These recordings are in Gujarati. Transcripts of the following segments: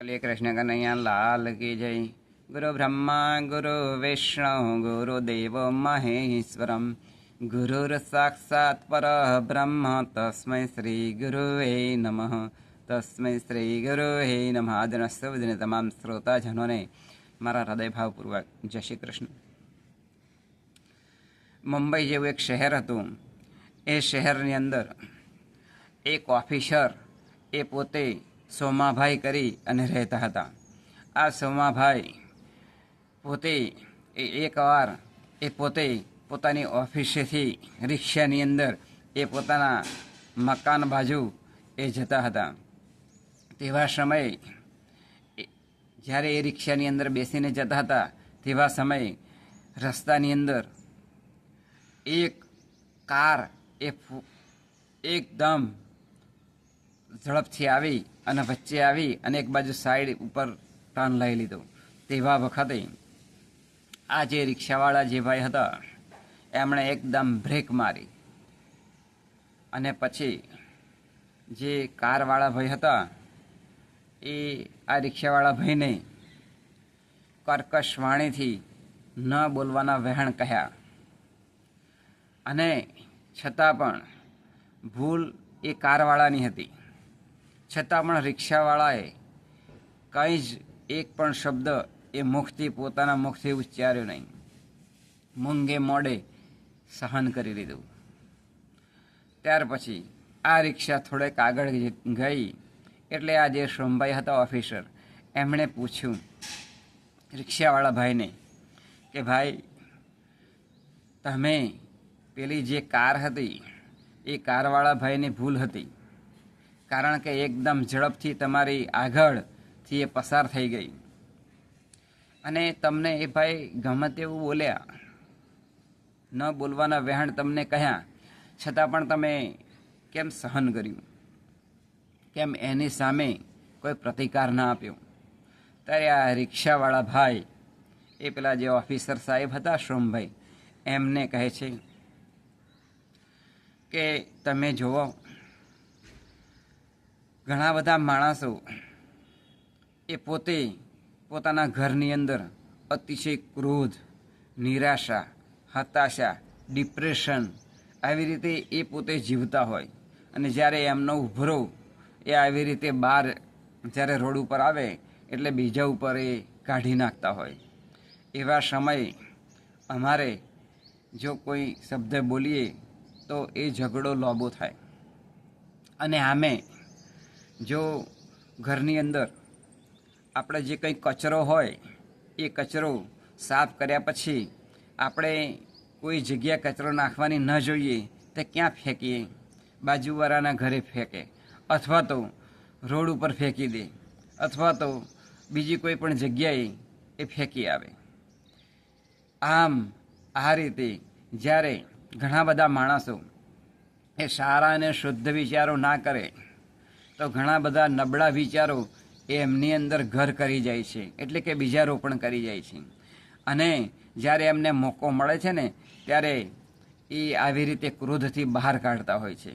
બોલીએ કૃષ્ણ કનૈયા લાલ કી જય ગુરુ બ્રહ્મા ગુરુ વિષ્ણુ ગુરુ દેવ મહેશ્વરમ ગુરુર સાક્ષાત પર બ્રહ્મ તસ્મૈ શ્રી ગુરુવે નમઃ તસ્મૈ શ્રી ગુરુવે નમ આજના સૌદને તમામ શ્રોતાજનોને મારા હૃદયભાવપૂર્વક જય શ્રી કૃષ્ણ મુંબઈ જેવું એક શહેર હતું એ શહેરની અંદર એક ઓફિસર એ પોતે સોમાભાઈ કરી અને રહેતા હતા. આ સોમાભાઈ પોતે એ એકવાર એ પોતે પોતાની ઓફિસેથી રિક્ષાની અંદર એ પોતાના મકાન બાજુ એ જતા હતા. તેવા સમયે જ્યારે એ રિક્ષાની અંદર બેસીને જતા હતા, તેવા સમયે રસ્તાની અંદર એક કાર એ એકદમ ઝડપથી આવી અને વચ્ચે આવી અને એક બાજુ સાઈડ ઉપર ટર્ન લઈ લીધો. તેવા વખતે આ જે રિક્ષાવાળા જે ભાઈ હતા, એમણે એકદમ બ્રેક મારી. અને પછી જે કારવાળા ભાઈ હતા, એ આ રિક્ષાવાળા ભાઈને કર્કશ વાણીથી ન બોલવાના વહેણ કહ્યા. અને છતાં પણ ભૂલ એ કારવાળાની હતી. છતાં પણ રિક્ષાવાળાએ કંઈ જ એક પણ શબ્દ એ મુખથી પોતાના મુખથી ઉચ્ચાર્યો નહીં. મૂંગે મોડે સહન કરી લીધું. ત્યાર પછી આ રિક્ષા થોડેક આગળ ગઈ એટલે આ જે સોમભાઈ હતા ઓફિસર. એમણે પૂછ્યું રિક્ષાવાળા ભાઈને કે, ભાઈ, તમે પેલી જે કાર હતી એ કારવાળા ભાઈની ભૂલ હતી. કારણ કે એકદમ ઝડપથી તમારી આગળથી એ પસાર થઈ ગઈ. અને તમને એ ભાઈ ગમે તેવું બોલ્યા. ન બોલવાના વહેણ તમને કહ્યા. છતાં પણ તમે કેમ સહન કર્યું? કેમ એની સામે કોઈ પ્રતિકાર ના આપ્યો? ત્યારે આ રિક્ષાવાળા ભાઈ, એ પેલા જે ઓફિસર સાહેબ હતા શ્રોમભાઈ, એમને કહે છે કે તમે જુઓ ઘણા બધા માણસો એ પોતે પોતાના ઘરની અંદર અતિશય ક્રોધ, નિરાશા, હતાશા, ડિપ્રેશન આવી રીતે એ પોતે જીવતા હોય. અને જ્યારે એમનો ઉભરો એ આવી રીતે બહાર જ્યારે રોડ ઉપર આવે એટલે બીજા ઉપર એ કાઢી નાખતા હોય. એવા સમયે અમારે જો કોઈ શબ્દ બોલીએ તો એ ઝઘડો લોબો થાય. અને આમે જો ઘરની અંદર આપણે જે કંઈ કચરો હોય, એ કચરો સાફ કર્યા પછી આપણે કોઈ જગ્યાએ કચરો નાખવાની ન જોઈએ, તે ક્યાં ફેંકીએ? બાજુવાળાના ઘરે ફેંકે. અથવા તો રોડ ઉપર ફેંકી દે. અથવા તો બીજી કોઈ પણ જગ્યાએ એ ફેંકી આવે. આમ આ રીતે જ્યારે ઘણા બધા માણસો એ સારા અને શુદ્ધ વિચારો ના કરે તો ઘણા બધા નબળા વિચારો એ એમની અંદર ઘર કરી જાય છે, એટલે કે બીજા રોપણ કરી જાય છે. અને જ્યારે એમને મોકો મળે છે ને, ત્યારે એ આવી રીતે ક્રોધથી બહાર કાઢતા હોય છે.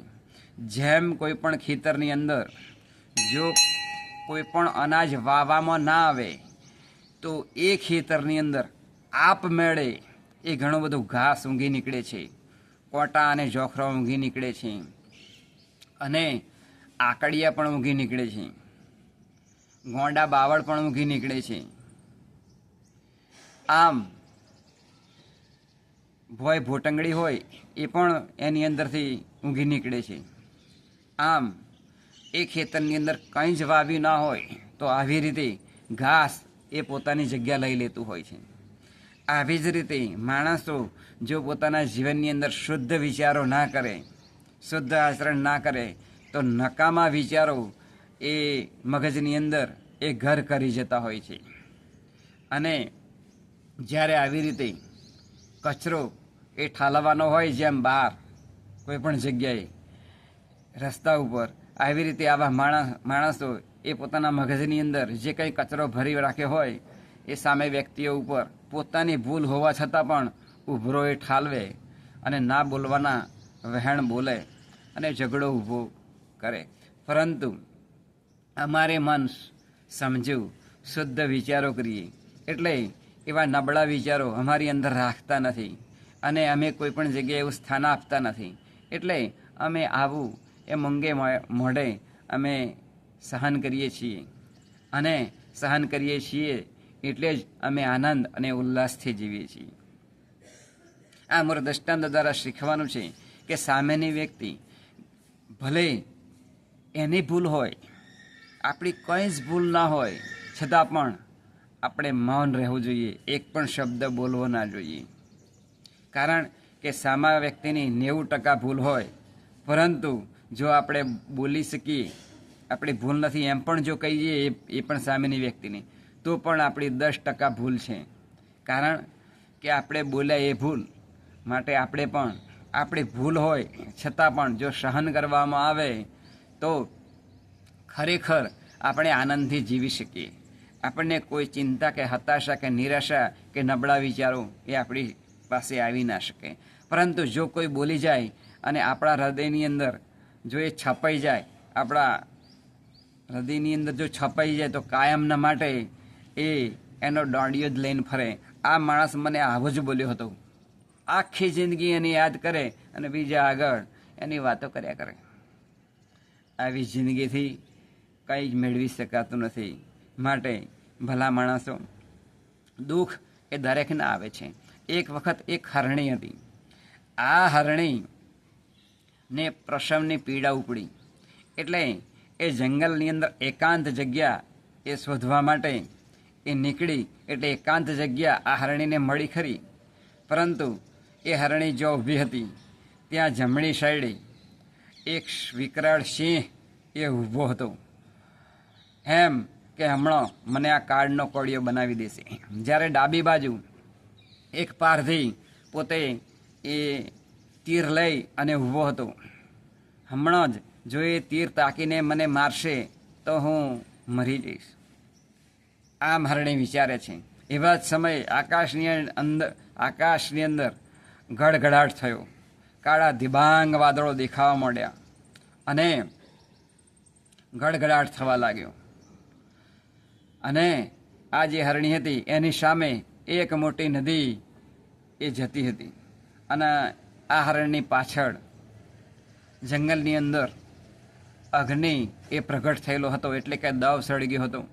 જેમ કોઈ પણ ખેતરની અંદર જો કોઈ પણ અનાજ વાવામાં ના આવે, તો એ ખેતરની અંદર આપમેળે એ ઘણું બધું ઘાસ ઊંઘી નીકળે છે, કોટા અને જોખરા ઊંઘી નીકળે છે. અને આકડિયા પણ ઊંઘી નીકળે છે. ગોંડા બાવળ પણ ઊંઘી નીકળે છે. આમ, ભોય ભોટંગડી હોય એ પણ એની અંદરથી ઊંઘી નીકળે છે. આમ, એ ખેતરની અંદર કંઈ જ વાવી ના હોય તો આવી રીતે ઘાસ એ પોતાની જગ્યા લઈ લેતું હોય છે. આવી જ રીતે માણસો જો પોતાના જીવનની અંદર શુદ્ધ વિચારો ના કરે, શુદ્ધ આચરણ ના કરે તો નકામા વિચારો એ મગજની અંદર એ ઘર કરી જતા હોય છે. અને જ્યારે આવી રીતે કચરો એ ઠાલવવાનો હોય જેમ બહાર કોઈ પણ જગ્યાએ, રસ્તા ઉપર આવી રીતે આવા માણસ, માણસો એ પોતાના મગજની અંદર જે કંઈ કચરો ભરી રાખ્યો હોય, એ સામે વ્યક્તિઓ ઉપર પોતાની ભૂલ હોવા છતાં પણ ઉભરો એ ઠાલવે અને ના બોલવાના વહેણ બોલે અને ઝઘડો ઊભો કરે. પરંતુ અમારે મન સમજવું શુદ્ધ વિચારો કરીએ. એટલે એવા નબળા વિચારો અમારી અંદર રાખતા નથી અને અમે કોઈ પણ જગ્યાએ એવું સ્થાન આપતા નથી. એટલે અમે આવું એ મંગે મોઢે અમે સહન કરીએ છીએ. અને સહન કરીએ છીએ એટલે જ અમે આનંદ અને ઉલ્લાસથી જીવીએ છીએ. આ અમારું દ્રષ્ટાંત દ્વારા શીખવાનું છે કે સામેની વ્યક્તિ ભલે એની ભૂલ હોય, આપણી કંઈ જ ભૂલ ના હોય, છતાં પણ આપણે મૌન રહેવું જોઈએ, એક પણ શબ્દ બોલવો ના જોઈએ. કારણ કે સામા વ્યક્તિની નેવું ટકા ભૂલ હોય, પરંતુ જો આપણે બોલી શકીએ, આપણી ભૂલ નથી, એમ પણ જો કહીએ એ એ પણ સામેની વ્યક્તિની, તો પણ આપણી દસ ટકા ભૂલ છે. કારણ કે આપણે બોલ્યા એ ભૂલ માટે આપણે પણ, આપણી ભૂલ હોય, છતાં પણ જો સહન કરવામાં આવે તો ખરેખર આપણે આનંદથી જીવી શકીએ. આપણને કોઈ ચિંતા કે હતાશા કે નિરાશા કે નબળા વિચારો એ આપણી પાસે આવી ના શકે. પરંતુ જો કોઈ બોલી જાય અને આપણા હૃદયની અંદર જો એ છપાઈ જાય, આપણા હૃદયની અંદર જો છપાઈ જાય તો કાયમના માટે એ એનો દોડિયો જ લઈને ફરે. આ માણસ મને આવો જ બોલ્યો હતો. આખી જિંદગી એની યાદ કરે અને બીજા આગળ એની વાતો કર્યા કરે. આવી જિંદગીથી કંઈ જ મેળવી શકાતું નથી. માટે ભલા માણસો, દુઃખ એ દરેકને આવે છે. એક વખત એક હરણી હતી. આ હરણી ને પ્રસવની પીડા ઉપડી. એટલે એ જંગલની અંદર એકાંત જગ્યા એ શોધવા માટે એ નીકળી એટલે એકાંત જગ્યા આ હરણીને મળી ખરી. પરંતુ એ હરણી જો ઊભી હતી, ત્યાં જમણી સાઈડે એક વિકરાળ સિંહ એ ઊભો હતો. એમ કે હમણાં મને આ કાર્ડનો કોળિયો બનાવી દેશે. જ્યારે ડાબી બાજુ એક પારધી પોતે એ તીર લઈ અને ઊભો હતો. હમણાં જ જો એ તીર તાકીને મને મારશે, તો હું મરી જઈશ. આમ હરણી વિચારે છે. એવા જ સમયે આકાશની અંદર આકાશની અંદર ગડગડાટ થયો. કાળા દિબાંગ વાદળો દેખાવા માંડ્યા અને ગડગડાટ થવા લાગ્યો. અને આ જે હરણી હતી, એની સામે એક મોટી નદી એ જતી હતી. અને આ હરણની પાછળ જંગલની અંદર અગ્નિ એ પ્રગટ થયેલો હતો, એટલે કે દવ સળગ્યો હતો.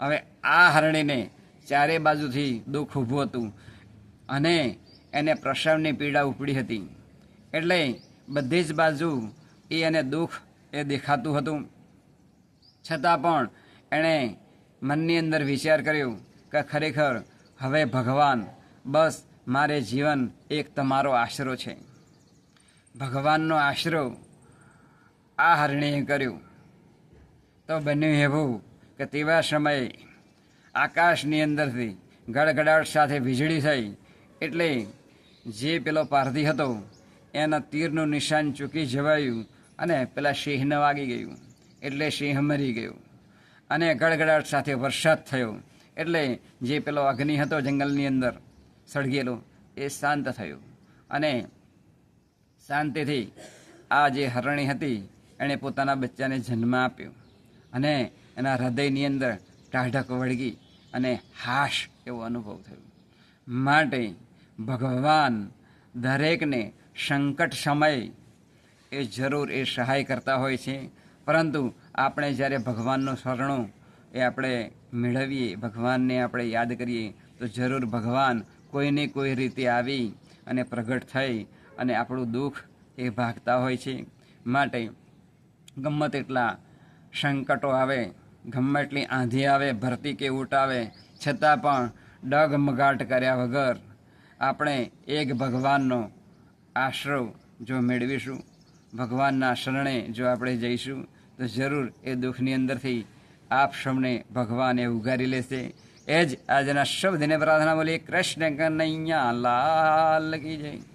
હવે આ હરણીને ચારે બાજુથી દુઃખ ઊભું હતું અને એને પ્રસવની પીડા ઉપડી હતી. એટલે બધી જ બાજુ એ એને દુઃખ એ દેખાતું હતું. છતાં પણ એણે મનની અંદર વિચાર કર્યો કે ખરેખર હવે ભગવાન, બસ મારે જીવન એક તમારો આશરો છે. ભગવાનનો આશરો આ હરણીએ કર્યો. તો બન્યું એવું કે તેવા સમયે આકાશની અંદરથી ગડગડાટ સાથે વીજળી થઈ એટલે જે પેલો પારધી હતો એના તીરનું નિશાન ચૂકી જવાયું અને પેલા સિંહને વાગી ગયું. એટલે સિંહ મરી ગયો. અને ગડગડાટ સાથે વરસાદ થયો. એટલે જે પેલો અગ્નિ હતો જંગલની અંદર સળગેલો, એ શાંત થયો. અને શાંતિથી આ જે હરણી હતી, એણે પોતાના બચ્ચાને જન્મ આપ્યો. અને એના હૃદયની અંદર ટાઢક વળગી અને હાશ એવો અનુભવ થયો. માટે ભગવાન દરેકને સંકટ સમય એ જરૂર એ સહાય કરતા હોય છે. પરંતુ આપણે જ્યારે ભગવાનનું શરણું એ આપણે મેળવીએ, ભગવાનને આપણે યાદ કરીએ, તો જરૂર ભગવાન કોઈને કોઈ રીતે આવી અને પ્રગટ થઈ અને આપણું દુઃખ એ ભાગતા હોય છે. માટે ગમે તેટલા સંકટો આવે ગમે એટલી આંધી આવે, ભરતી કે ઊટ આવે, છતાં પણ ડગમગાટ કર્યા વગર આપણે એક ભગવાનનો આશરો જો મેળવીશું, ભગવાનના શરણે જો આપણે જઈશું, તો જરૂર એ દુઃખની અંદરથી આપ સૌને ભગવાન ઉગારી લેશે. એ જ આજના શબ્દને પ્રાર્થના બોલીએ, કૃષ્ણ કનૈયા લાલ કી જય.